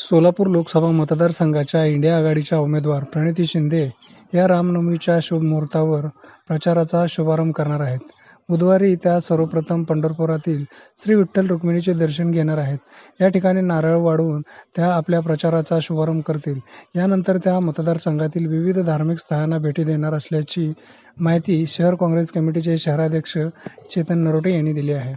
सोलापूर लोकसभा मतदारसंघाच्या इंडिया आघाडीच्या उमेदवार प्रणिती शिंदे या रामनवमीच्या शुभमुहूर्तावर प्रचाराचा शुभारंभ करणार आहेत. बुधवारी त्या सर्वप्रथम पंढरपुरातील श्री विठ्ठल रुक्मिणीचे दर्शन घेणार आहेत. या ठिकाणी नारळ वाढवून त्या आपल्या प्रचाराचा शुभारंभ करतील. यानंतर त्या मतदारसंघातील विविध धार्मिक स्थळांना भेटी देणार असल्याची माहिती शहर काँग्रेस कमिटीचे शहराध्यक्ष चेतन नरोटे यांनी दिली आहे.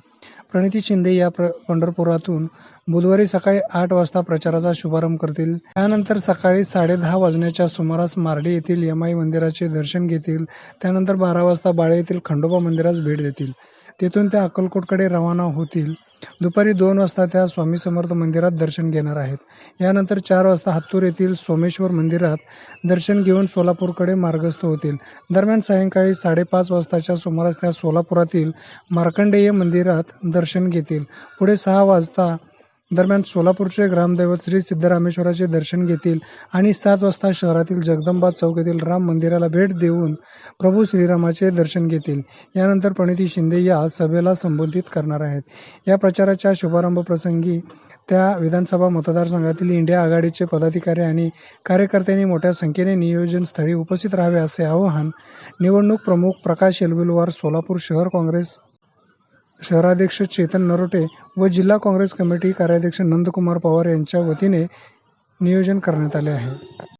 प्रणिती शिंदे या पंढरपुरातून बुधवारी सकाळी आठ वाजता प्रचाराचा शुभारंभ करतील. त्यानंतर सकाळी साडेदहा वाजण्याच्या सुमारास मार्डी येथील यमाई मंदिराचे दर्शन घेतील. त्यानंतर बारा वाजता बाळे येथील खंडोबा मंदिरास भेट देतील. तेथून त्या अक्कलकोटकडे रवाना होतील. दुपारी दोन वाजता त्या स्वामी समर्थ मंदिरात दर्शन घेणार आहेत. यानंतर चार वाजता हत्तूर येथील सोमेश्वर मंदिरात दर्शन घेऊन सोलापूरकडे मार्गस्थ होतील. दरम्यान सायंकाळी साडेपाच वाजताच्या सुमारास त्या सोलापुरातील मार्कंडेय मंदिरात दर्शन घेतील. पुढे सहा वाजता दरम्यान सोलापूरचे ग्रामदैवत श्री सिद्धरामेश्वराचे दर्शन घेतील आणि सात वाजता शहरातील जगदंबा चौक येथील राम मंदिराला भेट देऊन प्रभू श्रीरामाचे दर्शन घेतील. यानंतर प्रणिती शिंदे या सभेला संबोधित करणार आहेत. या प्रचाराच्या शुभारंभ प्रसंगी त्या विधानसभा मतदारसंघातील इंडिया आघाडीचे पदाधिकारी आणि कार्यकर्त्यांनी मोठ्या संख्येने नियोजन स्थळी उपस्थित राहावे असे आवाहन निवडणूक प्रमुख प्रकाश येलगुलवार सोलापूर शहर काँग्रेस शहराध्यक्ष चेतन नरोटे व जिल्हा काँग्रेस कमिटी कार्याध्यक्ष नंदकुमार पवार यांच्या वतीने नियोजन करण्यात आले आहे.